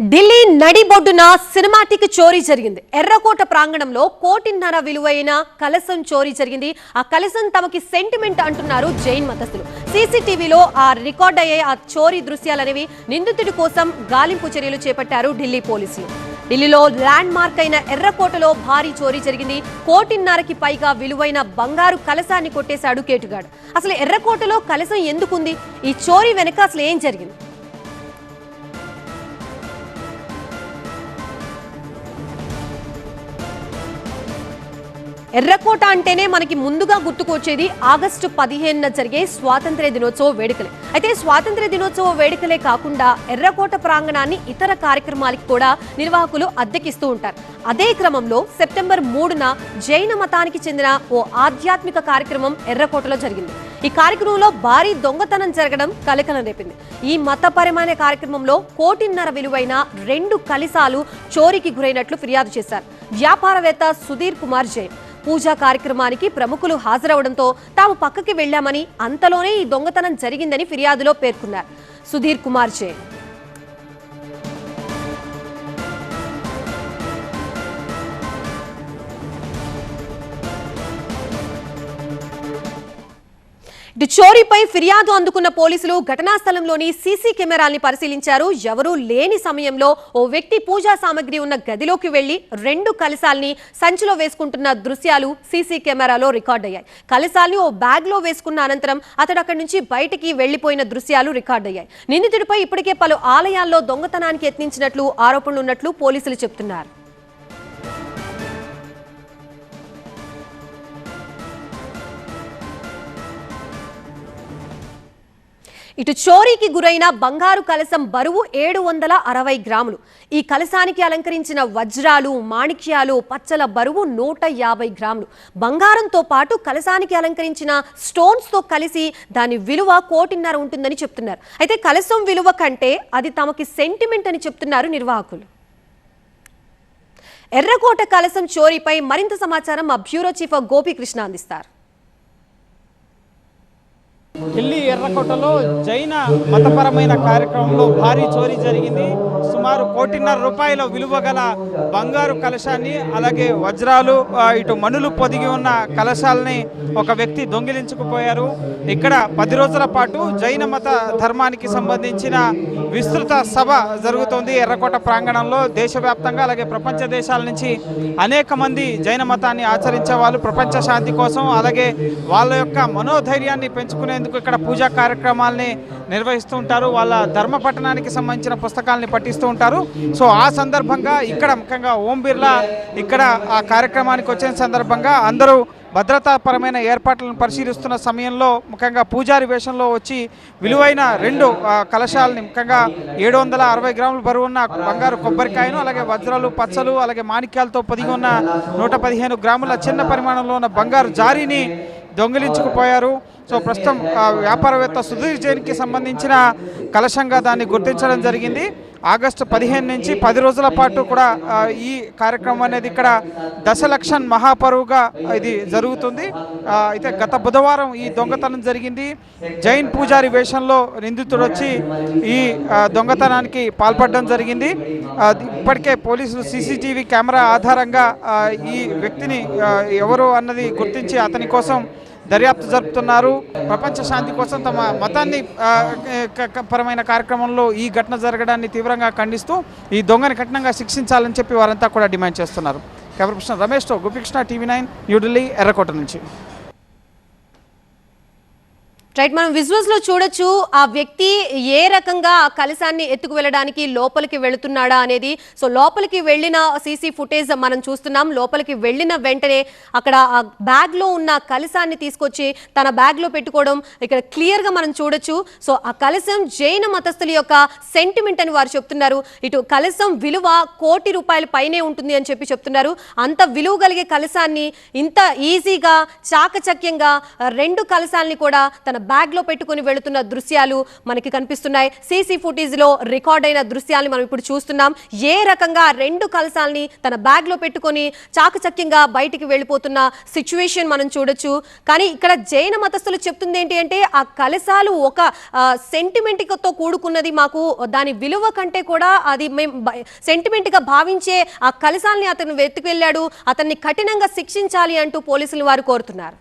ఢిల్లీ నడిబొడ్డున సినిమాటిక్ చోరీ జరిగింది. ఎర్రకోట ప్రాంగణంలో కోటిన్నర విలువైన కలసం చోరీ జరిగింది. ఆ కలసం తమకి సెంటిమెంట్ అంటున్నారు జైన్ మతస్థులు. సీసీటీవీలో ఆ రికార్డ్ అయ్యే ఆ చోరీ దృశ్యాలనేవి నిందితుడి కోసం గాలింపు చర్యలు చేపట్టారు ఢిల్లీ పోలీసులు. ఢిల్లీలో ల్యాండ్ మార్క్ అయిన ఎర్రకోటలో భారీ చోరీ జరిగింది. కోటిన్నరకి పైగా విలువైన బంగారు కలసాన్ని కొట్టేశాడు కేటుగాడు. అసలు ఎర్రకోటలో కలసం ఎందుకుంది? ఈ చోరీ వెనక అసలు ఏం జరిగింది? ఎర్రకోట అంటేనే మనకి ముందుగా గుర్తుకొచ్చేది ఆగస్టు పదిహేనున జరిగే స్వాతంత్ర్య దినోత్సవ వేడుకలే. అయితే స్వాతంత్ర్య దినోత్సవ వేడుకలే కాకుండా ఎర్రకోట ప్రాంగణాన్ని ఇతర కార్యక్రమాలకి కూడా నిర్వాహకులు అద్దెకిస్తూ ఉంటారు. అదే క్రమంలో సెప్టెంబర్ మూడున జైన మతానికి చెందిన ఓ ఆధ్యాత్మిక కార్యక్రమం ఎర్రకోటలో జరిగింది. ఈ కార్యక్రమంలో భారీ దొంగతనం జరగడం కలకలం రేపింది. ఈ మతపరమైన కార్యక్రమంలో కోటిన్నర విలువైన రెండు కలిసాలు చోరీకి గురైనట్లు ఫిర్యాదు చేశారు. వ్యాపారవేత్త సుధీర్ కుమార్ జైన్. పూజా కార్యక్రమానికి ప్రముఖులు హాజరవడంతో తాము పక్కకి వెళ్ళామని అంతలోనే ఈ దొంగతనం జరిగిందని ఫిర్యాదులో పేర్కొన్నారు. సుధీర్ కుమార్ జైన్. చోరీపై ఫిర్యాదు అందుకున్న పోలీసులు ఘటనా స్థలంలోని సీసీ కెమెరాల్ని పరిశీలించారు. ఎవరూ లేని సమయంలో ఓ వ్యక్తి పూజా సామగ్రి ఉన్న గదిలోకి వెళ్ళి రెండు కలశాల్ని సంచిలో వేసుకుంటున్న దృశ్యాలు సీసీ కెమెరాలో రికార్డ్ అయ్యాయి కలశాల్ని ఓ బ్యాగ్లో వేసుకున్న అనంతరం అతడు అక్కడి నుంచి బయటికి వెళ్ళిపోయిన దృశ్యాలు రికార్డ్ అయ్యాయి నిందితుడిపై ఇప్పటికే పలు ఆలయాల్లో దొంగతనానికి యత్నించినట్లు ఆరోపణలు ఉన్నట్లు పోలీసులు చెబుతున్నారు ఇటు చోరీకి గురైన బంగారు కలశం బరువు ఏడు వందల అరవై గ్రాములు. ఈ కలశానికి అలంకరించిన వజ్రాలు మాణిక్యాలు పచ్చల బరువు నూట యాభై గ్రాములు. బంగారంతో పాటు కలశానికి అలంకరించిన స్టోన్స్తో కలిసి దాని విలువ కోటిన్నర ఉంటుందని చెప్తున్నారు. అయితే కలశం విలువ కంటే అది తమకి సెంటిమెంట్ అని చెప్తున్నారు నిర్వాహకులు. ఎర్రకోట కలశం చోరీపై మరింత సమాచారం మా బ్యూరో చీఫ్ గోపీకృష్ణ అందిస్తారు. ఢిల్లీ ఎర్రకోటలో జైన మతపరమైన కార్యక్రమంలో భారీ చోరీ జరిగింది. సుమారు కోటిన్నర రూపాయల విలువ గల బంగారు కలశాన్ని అలాగే వజ్రాలు ఇటు మణులు పొదిగి ఉన్న కలశాలని ఒక వ్యక్తి దొంగిలించుకుపోయారు. ఇక్కడ పది రోజుల పాటు జైన మత ధర్మానికి సంబంధించిన విస్తృత సభ జరుగుతోంది ఎర్రకోట ప్రాంగణంలో. దేశవ్యాప్తంగా అలాగే ప్రపంచ దేశాల నుంచి అనేక మంది జైన మతాన్ని ఆచరించే వాళ్ళు ప్రపంచ శాంతి కోసం అలాగే వాళ్ళ యొక్క మనోధైర్యాన్ని పెంచుకునేందుకు ఇక్కడ పూజా కార్యక్రమాల్ని నిర్వహిస్తూ ఉంటారు. వాళ్ళ ధర్మ పట్టణానికి సంబంధించిన పుస్తకాలని పఠిస్తూ ఉంటారు. సో ఆ సందర్భంగా ఇక్కడ ముఖ్యంగా ఓం బిర్లా ఇక్కడ ఆ కార్యక్రమానికి వచ్చిన సందర్భంగా అందరూ భద్రతాపరమైన ఏర్పాట్లను పరిశీలిస్తున్న సమయంలో ముఖ్యంగా పూజారి వేషంలో వచ్చి విలువైన రెండు కలశాలని ముఖ్యంగా ఏడు వందల అరవై గ్రాముల బరువున్న బంగారు కొబ్బరికాయను అలాగే వజ్రాలు పచ్చలు అలాగే మాణిక్యాలతో పొదిగి ఉన్న నూట పదిహేను గ్రాముల చిన్న పరిమాణంలో ఉన్న బంగారు జారీని దొంగిలించుకుపోయారు. సో ప్రస్తుతం ఆ, వ్యాపారవేత్త సుధీర్ జైన్కి సంబంధించిన కలశంగా దాన్ని గుర్తించడం జరిగింది. ఆగస్టు పదిహేను నుంచి పది రోజుల పాటు కూడా ఈ కార్యక్రమం అనేది ఇక్కడ దశలక్షన్ మహాపరువుగా ఇది జరుగుతుంది. అయితే గత బుధవారం ఈ దొంగతనం జరిగింది. జైన్ పూజారి వేషంలో నిందితుడు వచ్చి ఈ దొంగతనానికి పాల్పడడం జరిగింది. ఇప్పటికే పోలీసులు సీసీటీవీ కెమెరా ఆధారంగా ఈ వ్యక్తిని ఎవరు అన్నది గుర్తించి అతని కోసం దర్యాప్తు జరుపుతున్నారు. ప్రపంచ శాంతి కోసం తమ మతాన్ని పరమైన కార్యక్రమంలో ఈ ఘటన జరగడాన్ని తీవ్రంగా ఖండిస్తూ ఈ దొంగని కఠినంగా శిక్షించాలని చెప్పి వారంతా కూడా డిమాండ్ చేస్తున్నారు. కెమెరా పర్సన్ రమేష్తో గోపికృష్ణ టీవీ నైన్ న్యూఢిల్లీ ఎర్రకోట నుంచి. రైట్ మనం విజువల్స్లో చూడొచ్చు ఆ వ్యక్తి ఏ రకంగా ఆ కలశాన్ని ఎత్తుకు వెళ్ళడానికి లోపలికి వెళుతున్నాడా అనేది. సో లోపలికి వెళ్ళిన సీసీ ఫుటేజ్ మనం చూస్తున్నాం. లోపలికి వెళ్ళిన వెంటనే అక్కడ ఆ బ్యాగ్లో ఉన్న కలశాన్ని తీసుకొచ్చి తన బ్యాగ్లో పెట్టుకోవడం ఇక్కడ క్లియర్గా మనం చూడొచ్చు. సో ఆ కలశం జైన మతస్థుల యొక్క సెంటిమెంట్ అని వారు చెప్తున్నారు. ఇటు కలశం విలువ కోటి రూపాయల పైనే ఉంటుంది అని చెప్పి చెప్తున్నారు. అంత విలువ కలిగే కలశాన్ని ఇంత ఈజీగా చాకచక్యంగా రెండు కలశాల్ని కూడా తన బ్యాగ్లో పెట్టుకుని వెళుతున్న దృశ్యాలు మనకి కనిపిస్తున్నాయి. సీసీ ఫుటేజ్లో రికార్డ్ అయిన దృశ్యాలను మనం ఇప్పుడు చూస్తున్నాం. ఏ రకంగా రెండు కలసాలని తన బ్యాగ్లో పెట్టుకొని చాకచక్యంగా బయటికి వెళ్ళిపోతున్న సిచ్యువేషన్ మనం చూడొచ్చు. కానీ ఇక్కడ జైన మతస్థులు చెప్తుంది ఏంటి అంటే ఆ కలశాలు ఒక సెంటిమెంట్తో కూడుకున్నది మాకు దాని విలువ కంటే కూడా అది మేము సెంటిమెంట్గా భావించే ఆ కలశాల్ని అతను వెతికి వెళ్ళాడు. అతన్ని కఠినంగా శిక్షించాలి అంటూ పోలీసులు వారు కోరుతున్నారు.